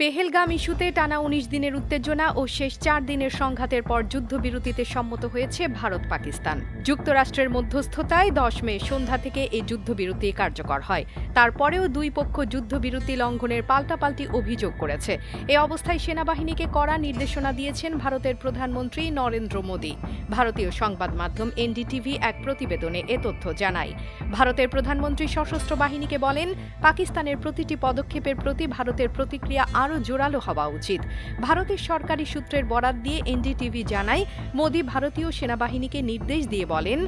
পেহেলগাম ইস্যুতে টানা উনিশ দিনের উত্তেজনা ও শেষ চার দিনের সংঘাতের পর যুদ্ধবিরতিতে সম্মত হয়েছে ভারত পাকিস্তান। যুক্তরাষ্ট্রের মধ্যস্থতায় দশ মে সন্ধ্যা থেকে এই যুদ্ধবিরতি কার্যকর হয়। তারপরেও দুই পক্ষ যুদ্ধবিরতি লঙ্ঘনের পাল্টাপাল্টি অভিযোগ করেছে। এ অবস্থায় সেনাবাহিনীকে কড়া নির্দেশনা দিয়েছেন ভারতের প্রধানমন্ত্রী নরেন্দ্র মোদী। ভারতীয় সংবাদ মাধ্যম এনডিটিভি এক প্রতিবেদনে এ তথ্য জানায়। ভারতের প্রধানমন্ত্রী সশস্ত্র বাহিনীকে বলেন, পাকিস্তানের প্রতিটি পদক্ষেপের প্রতি ভারতের প্রতিক্রিয়া আরও জোরালো হওয়া উচিত। ভারতের সরকারি সূত্রের বরাত দিয়ে এনডিটিভি জানায়, মোদী ভারতীয় সেনাবাহিনীকে নির্দেশ দিয়ে বলেন,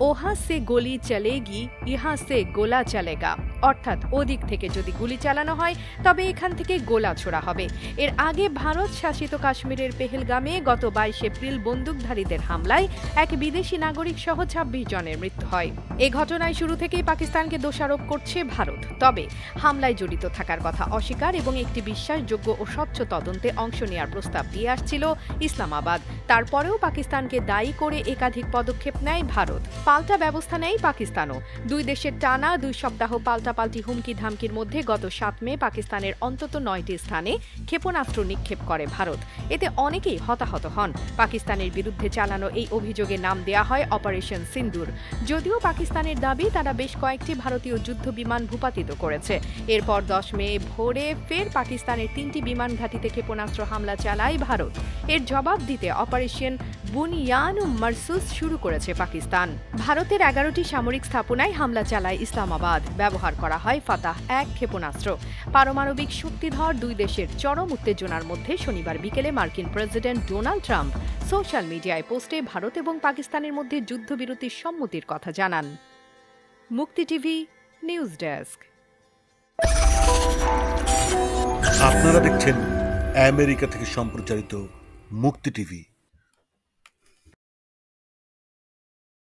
ওহা সে গলি চলেগি, ইহা সে গোলা চলেগা। অর্থাৎ ওদিক থেকে যদি গুলি চালানো হয়, তবে এখান থেকে গোলা ছোড়া হবে। এর আগে ভারত শাসিত কাশ্মীরের পেহেলগামে গত বাইশ এপ্রিল বন্দুকধারীদের হামলায় এক বিদেশি নাগরিক সহ ছাব্বিশ জনের মৃত্যু হয়। এ ঘটনায় শুরু থেকেই পাকিস্তানকে দোষারোপ করছে ভারত। তবে হামলায় জড়িত থাকার কথা অস্বীকার এবং একটি বিশ্বাসযোগ্য ও স্বচ্ছ তদন্তে অংশ নেওয়ার প্রস্তাব দিয়ে আসছিল ইসলামাবাদ। তারপরেও পাকিস্তানকে দায়ী করে একাধিক পদক্ষেপ নেয় ভারত। পাল্টা ব্যবস্থা নেয় পাকিস্তানও। দুই দেশের টানা দুই সপ্তাহ পাল্টাপাল্টি হুমকি ধামকির মধ্যে গত সাত মে পাকিস্তানের অন্তত নয়টি স্থানে ক্ষেপণাস্ত্র নিক্ষেপ করে ভারত। এতে অনেকেই হতাহত হন। পাকিস্তানের বিরুদ্ধে চালানো এই অভিযোগে নাম দেয়া হয় অপারেশন সিন্দুর। যদিও পাকিস্তানের দাবি, তারা বেশ কয়েকটি ভারতীয় যুদ্ধ বিমান ভূপাতিত করেছে। এরপর দশ মে ভোরে ফের পাকিস্তানের তিনটি বিমান ঘাঁটিতে ক্ষেপণাস্ত্র হামলা চালায় ভারত। এর জবাব দিতে অপারেশন বুনিয়ান মারসুস শুরু করেছে পাকিস্তান। ভারতের এগারোটি সামরিক স্থাপনায় হামলা চালায় ইসলামাবাদ। ব্যবহার করা হয় ফাতাহ, এক ক্ষেপণাস্ত্র। পারমাণবিক শক্তিধর দুই দেশের চরম উত্তেজনার মধ্যে শনিবার বিকেলে মার্কিন প্রেসিডেন্ট ডোনাল্ড ট্রাম্প সোশ্যাল মিডিয়ায় পোস্টে ভারত এবং পাকিস্তানের মধ্যে যুদ্ধবিরতির সম্মতির কথা জানান। মুক্তি টিভি, নিউজ ডেস্ক। আপনারা দেখছেন আমেরিকা থেকে সম্প্রচারিত মুক্তি টিভি।